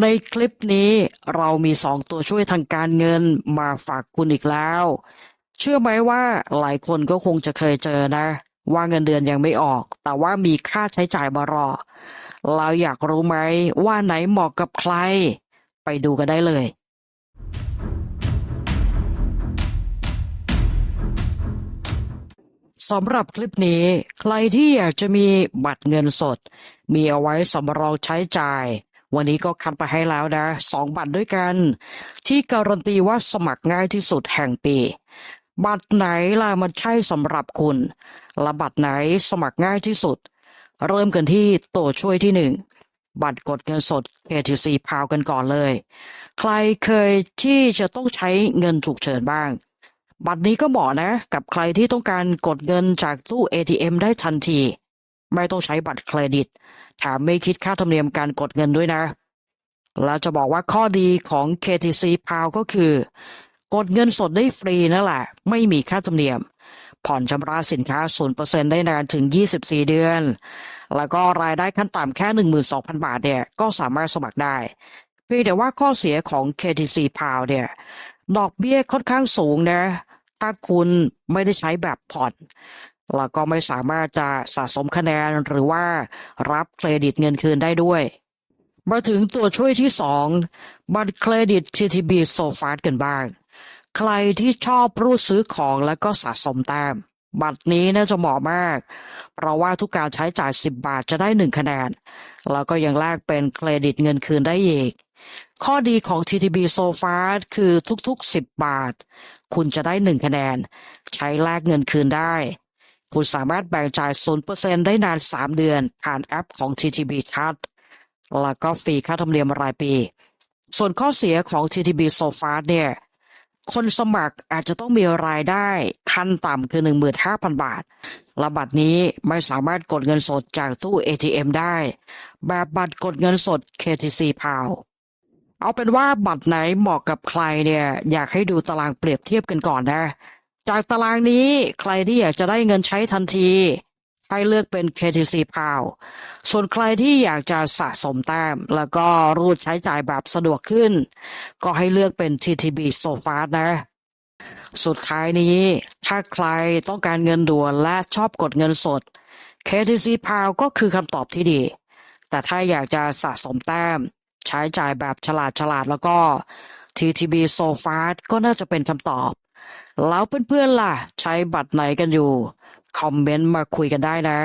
ในคลิปนี้เรามีสองตัวช่วยทางการเงินมาฝากคุณอีกแล้ว เชื่อไหมว่าหลายคนก็คงจะเคยเจอนะ ว่าเงินเดือนยังไม่ออก แต่ว่ามีค่าใช้จ่ายมารอ เราอยากรู้ไหมว่าไหนเหมาะกับใคร ไปดูกันได้เลยสำหรับคลิปนี้ ใครที่อยากจะมีบัตรเงินสด มีเอาไว้สำรองใช้จ่าย วันนี้ก็คัดไปให้แล้วนะสองบัตรด้วยกัน ที่การันตีว่าสมัครง่ายที่สุดแห่งปี บัตรไหนล่ะมันใช่สำหรับคุณ และบัตรไหนสมัครง่ายที่สุด เริ่มกันที่ตัวช่วยที่หนึ่งบัตรกดเงินสด KTC พาวกันก่อนเลย ใครเคยที่จะต้องใช้เงินฉุกเฉินบ้าง บัตรนี้ก็เหมาะนะ กับใครที่ต้องการกดเงินจากตู้ ATM ได้ทันที ไม่ต้องใช้บัตรเครดิต แถมไม่คิดค่าธรรมเนียมการกดเงินด้วยนะ แล้วจะบอกว่าข้อดีของ KTC p o w ก็คือ กดเงินสดได้ฟรีนั่นแหละ ไม่มีค่าธรรมเนียม ผ่อนชำระสินค้า 0%ได้นานถึง 24 เดือน แล้วก็รายได้ขั้นต่ำแค่ 12,000 บาทเนี่ย ก็สามารถสมัครได้ เพียงแต่ว่าข้อเสียของ KTC p o w เนี่ย ดอกเบี้ยค่อนข้างสูงนะ ถ้าคุณไม่ได้ใช้แบบผ่อน แล้วก็ไม่สามารถจะสะสมคะแนนหรือว่ารับเครดิตเงินคืนได้ด้วย มาถึงตัวช่วยที่สองบัตรเครดิต TTB s o f a s t กันบ้าง ใครที่ชอบรูดซื้อของแล้วก็สะสมแต้มบัตรนี้น่าจะเหมาะมาก เพราะว่าทุกการใช้จ่าย 10 บาทจะได้ 1 คะแนน แล้วก็ยังแลกเป็นเครดิตเงินคืนได้อีก ข้อดีของ TTB s o f a s t คือทุกๆ 10 บาท คุณจะได้ 1 คะแนน ใช้แลกเงินคืนได้ คุณสามารถแบ่งจ่าย 0%ได้นาน 3 เดือน ผ่านแอปของ TTB Card แล้วก็ฟรีค่าธรรมเนียมรายปี ส่วนข้อเสียของ TTB s o f a เนี่ย คนสมัครอาจจะต้องมีรายได้ขั้นต่ำคือ 15,000 บาท และบัตรนี้ไม่สามารถกดเงินสดจากตู้ ATM ได้ แบบบัตรกดเงินสด KTC p o w เอาเป็นว่าบัตรไหนเหมาะกับใครเนี่ย อยากให้ดูตารางเปรียบเทียบกันก่อนนะ จากตารางนี้ใครที่อยากจะได้เงินใช้ทันทีให้เลือกเป็น KTC p o w ส่วนใครที่อยากจะสะสมแต้ม แล้วก็รูดใช้จ่ายแบบสะดวกขึ้น ก็ให้เลือกเป็น TTB s o f a นะ สุดท้ายนี้ ถ้าใครต้องการเงินด่วนและชอบกดเงินสด KTC p o w ก็คือคำตอบที่ดี แต่ถ้าอยากจะสะสมแต้ม ใช้จ่ายแบบฉลาดฉลาดแล้วก็ TTB s o f a ก็น่าจะเป็นคำตอบ แล้วเพื่อนๆล่ะ ใช้บัตรไหนกันอยู่ คอมเมนต์มาคุยกันได้นะ